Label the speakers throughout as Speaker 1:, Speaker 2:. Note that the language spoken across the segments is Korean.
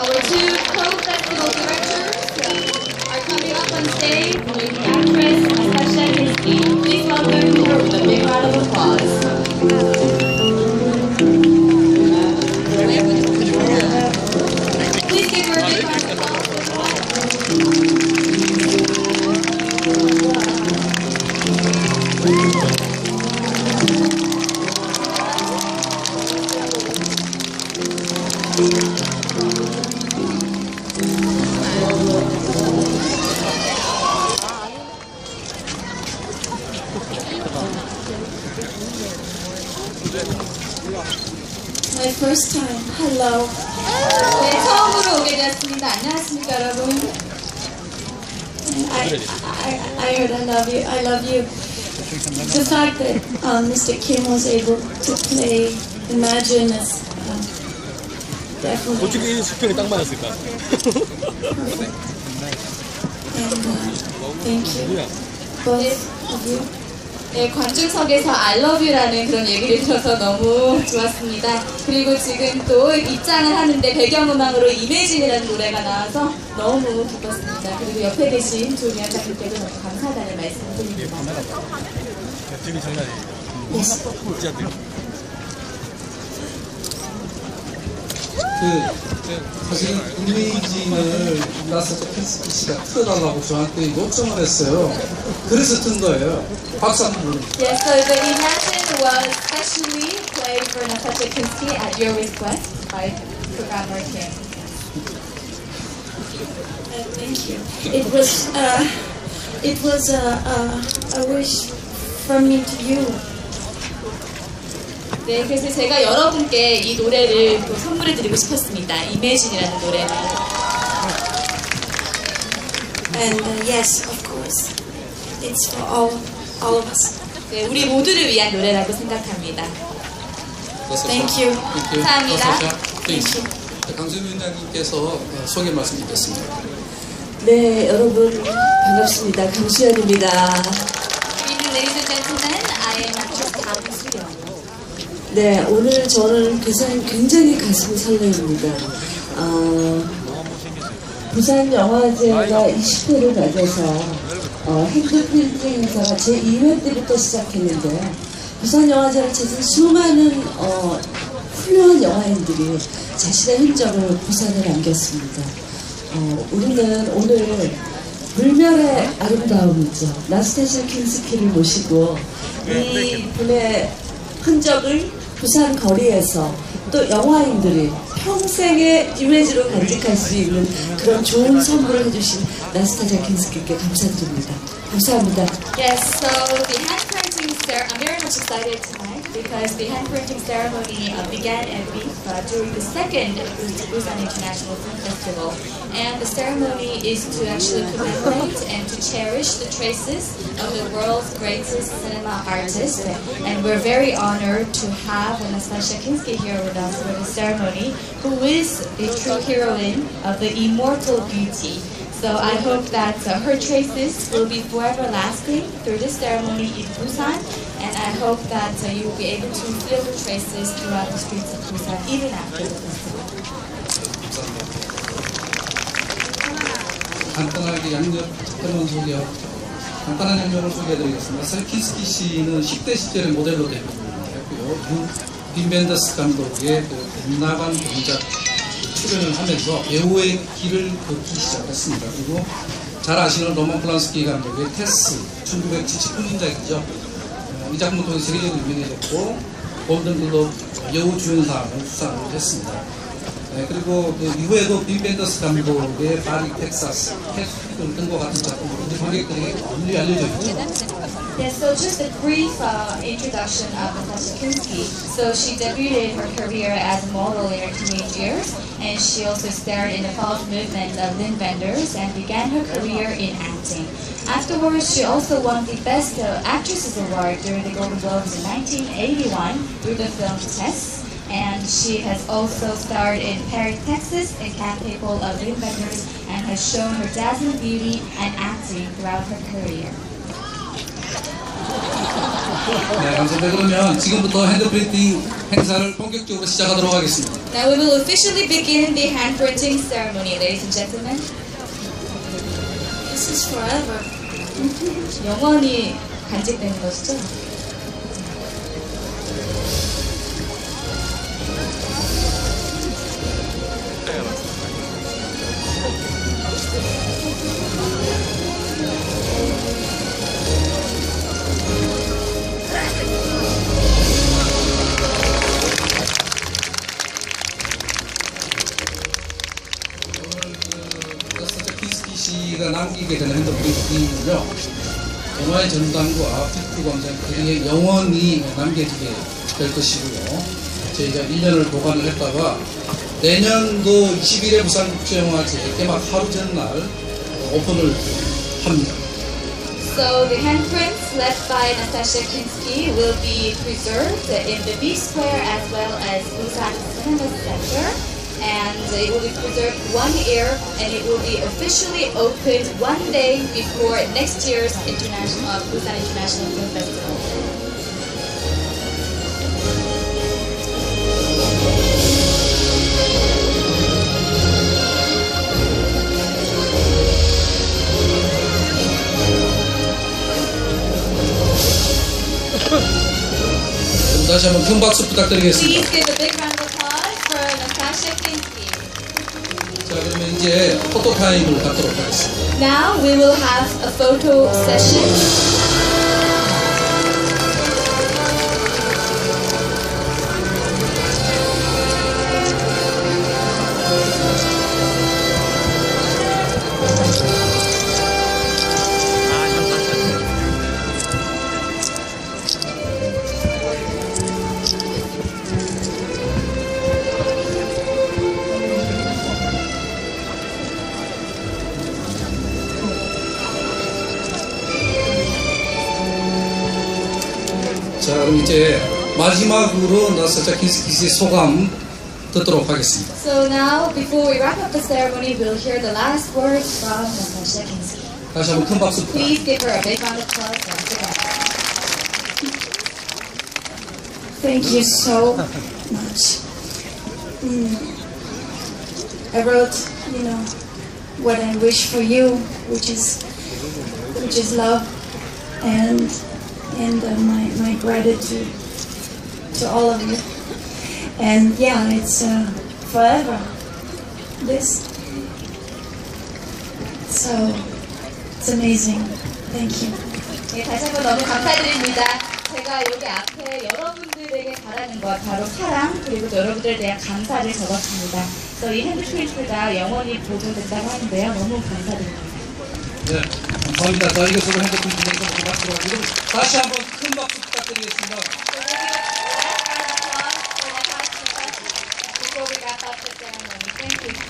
Speaker 1: Our two
Speaker 2: My first time. Hello.
Speaker 1: 네, 처음으로 오게 되었습니다. 안녕하십니까, 여러분.
Speaker 2: I, I, I heard I love you. I love you. The fact that um, Mr. Kim was able to play Imagine is um, definitely.
Speaker 3: 어떻게 이 수평이 딱 맞았을까?
Speaker 2: And, uh, thank you, both of you.
Speaker 1: 네, 관중석에서 I love you라는 그런 얘기를 들어서 너무 좋았습니다. 그리고 지금 또 입장을 하는데 배경음악으로 이매진이라는 노래가 나와서 너무 기뻤습니다. 그리고 옆에 계신 조미연 작가님께도 너무 감사하다는 말씀을 드립니다.
Speaker 3: 지금 장난 아니에요.
Speaker 2: Yes.
Speaker 3: 진짜
Speaker 4: 그 사실 이메이징을 나서서 펜스키 씨가 틀어달라고 저한테 요청을 했어요. 그래서 튼 거예요. 박수 한번 부르
Speaker 1: Yes, so the Imagine was specially played for Natasha Kinsky at your request by programmer Kim.
Speaker 2: Uh, thank you. It was uh, it was a, a, a wish from me to you.
Speaker 1: 네, 그래서 제가 여러분께 이 노래를 또 선물해 드리고 싶었습니다. 이매진이라는 노래를.
Speaker 2: And uh, yes, of it's for all all of us.
Speaker 1: 네, 우리 모두를 위한 노래라고 생각합니다.
Speaker 2: Thank you.
Speaker 1: 감사합니다.
Speaker 2: Thank you.
Speaker 4: 강수민 위원장님께서 어, 소개 말씀 드리겠습니다.
Speaker 5: 네, 여러분 반갑습니다. 강수연입니다.
Speaker 1: Ladies and gentlemen. I am actress 강수연.
Speaker 5: 네, 오늘 저는 굉장히, 굉장히 가슴이 설레입니다. 어, 부산 영화제가 20회를 맞아서 어, 핸드프린팅 행사가 제 2회 때부터 시작했는데요. 부산 영화제를 찾은 수많은 어, 훌륭한 영화인들이 자신의 흔적을 부산에 남겼습니다. 어, 우리는 오늘 물멸의 아름다움이죠. 나스타샤 킨스키를 모시고 이 분의 흔적을 부산 거리에서 또 영화인들이 평생의 이미지로 간직할 수 있는 그런 좋은 선물을 해주신 나스타샤 킨스키께 감사드립니다. 감사합니다.
Speaker 1: Yes, so the handprinting ceremony, I'm very much excited tonight because the handprinting ceremony uh, began at week uh, during the second Busan International Film Festival. And the ceremony is to actually commemorate and to cherish the traces of the world's greatest cinema artist. And we're very honored to have Anastasia Kinsky here with us for the ceremony, who is the true heroine of the immortal beauty. So I hope that uh, her traces will be forever lasting through this ceremony in Busan, and I hope that uh, you will be able to feel the traces throughout the streets of Busan even after the festival.
Speaker 4: 간단하게 양력 특별한 소개, 간단한 양력을 소개해드리겠습니다. 설키스키 씨는 10대 시절의 모델로 데뷔했고요. 빈 벤더스 감독의 그 빗나간 동작 출연을 하면서 배우의 길을 걷기 시작했습니다. 그리고 잘 아시는 로만 플란스키 감독의 테스 1979년작이죠. 어, 이 작품 통해 세계적으로 유명해졌고 골든글로브 여우 주연상을 수상을 했습니다. 네, 그리고 그 이후에도 빈 벤더스 감독의 파리 텍사스 캐스트를 등과 같은 작품으로 우리 관객들에게 널리 알려져 있죠.
Speaker 1: Yes, so just a brief uh, introduction of Natasha Kinsky. So she debuted her career as a model in her teenage years, and she also starred in the false movement of Lynn Vendors and began her career in acting. Afterwards, she also won the Best uh, Actresses Award during the Golden Globes in 1981 through the film Tess. And she has also starred in Perry, Texas, a camp people of Lynn Vendors, and has shown her dazzling beauty and acting throughout her career.
Speaker 4: 네, 감사합니다. 그러면 지금부터 핸드프린팅 행사를 본격적으로 시작하도록 하겠습니다.
Speaker 1: Now we will officially begin the hand printing ceremony, ladies and gentlemen.
Speaker 2: This is forever.
Speaker 1: 영원히 간직되는 것이죠.
Speaker 4: 남기게 되는 핸드프린트는요 영화의 전당과 피크 광장 그리에 영원히 남겨지게 될 것이고요 저희가 1년을 보관을 했다가 내년도 21회 부산 국제영화제 개막 하루 전날 오픈을 합니다.
Speaker 1: So the handprints left by Natasha Kinsky will be preserved in the B Square as well as Busan Cinema Center. And it will be preserved one year and it will be officially opened one day before next year's international uh, Busan International Film Festival.
Speaker 4: 그럼 다시 한번 큰 박수 부탁드리겠습니다.
Speaker 1: Please give a big round of applause for Natasha Kinsky.
Speaker 4: 자 그러면 이제 포토 타임을 갖도록 하겠습니다.
Speaker 1: Now we will have a photo session.
Speaker 4: 자 그럼 이제 마지막으로 나사자 키스키 씨 소감 듣도록 하겠습니다.
Speaker 1: So now, before we wrap up the ceremony, we'll hear the last words from Natasha Kinsky.
Speaker 4: 다시 한번 큰 박수 부탁드립니다.
Speaker 1: Please give her a big round of applause once again.
Speaker 2: Thank you so much. Mm. I wrote, you know, what I wish for you, which is, which is love, and and uh, my my gratitude to all of you. And yeah, it's uh, forever. This. So it's amazing. Thank you.
Speaker 1: 네, 다시 한번 너무 감사드립니다. 제가 여기 앞에 여러분들에게 바라는 것, 바로 사랑, 그리고 또 여러분들에 대한 감사를 적었습니다. 그래서 이 핸드프린트가 영원히 보존된다고 하는데요. 너무 감사드립니다.
Speaker 4: 네, 감사합니다. 자 이것으로 핸드폰 진행서 모두 마치도록 하겠습니다. 다시 한번 큰 박수 부탁드리겠습니다.
Speaker 1: Before we wrap up the ceremony, thank you.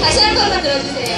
Speaker 1: 다시 한 번만 들어주세요.